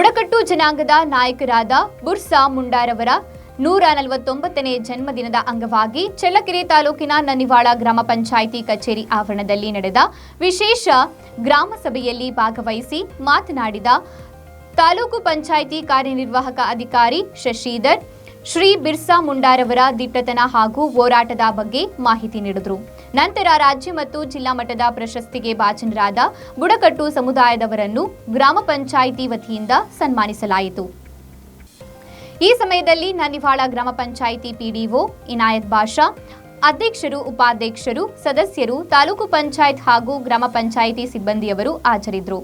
ಜನಾಂಗದ ನಾಯಕರಾದ ಬುರ್ಸಾ ಮುಂಡಾರವರ ನೂರ ನಲವತ್ತೊಂಬತ್ತನೇ ಜನ್ಮದಿನದ ಅಂಗವಾಗಿ ಚಳ್ಳಕೆರೆ ತಾಲೂಕಿನ ನನಿವಾಳ ಗ್ರಾಮ ಪಂಚಾಯಿತಿ ಕಚೇರಿ ಆವರಣದಲ್ಲಿ ನಡೆದ ವಿಶೇಷ ಗ್ರಾಮ ಸಭೆಯಲ್ಲಿ ಭಾಗವಹಿಸಿ ಮಾತನಾಡಿದ ತಾಲೂಕು ಪಂಚಾಯಿತಿ ಕಾರ್ಯನಿರ್ವಾಹಕ ಅಧಿಕಾರಿ ಶಶಿಧರ್ ಶ್ರೀ ಬಿರ್ಸಾ ಮುಂಡಾರವರ ದಿಟ್ಟತನ ಹಾಗೂ ಹೋರಾಟದ ಬಗ್ಗೆ ಮಾಹಿತಿ ನೀಡಿದರು. ನಂತರ ರಾಜ್ಯ ಮತ್ತು ಜಿಲ್ಲಾ ಮಟ್ಟದ ಪ್ರಶಸ್ತಿಗೆ ಭಾಜನರಾದ ಬುಡಕಟ್ಟು ಸಮುದಾಯದವರನ್ನು ಗ್ರಾಮ ಪಂಚಾಯಿತಿ ವತಿಯಿಂದ ಸನ್ಮಾನಿಸಲಾಯಿತು. ಈ ಸಮಯದಲ್ಲಿ ನನಿವಾಳ ಗ್ರಾಮ ಪಂಚಾಯಿತಿ ಪಿಡಿಒ ಇನಾಯತ್ ಬಾಷಾ, ಅಧ್ಯಕ್ಷರು, ಉಪಾಧ್ಯಕ್ಷರು, ಸದಸ್ಯರು, ತಾಲೂಕು ಪಂಚಾಯತ್ ಹಾಗೂ ಗ್ರಾಮ ಪಂಚಾಯಿತಿ ಸಿಬ್ಬಂದಿಯವರು ಹಾಜರಿದ್ದರು.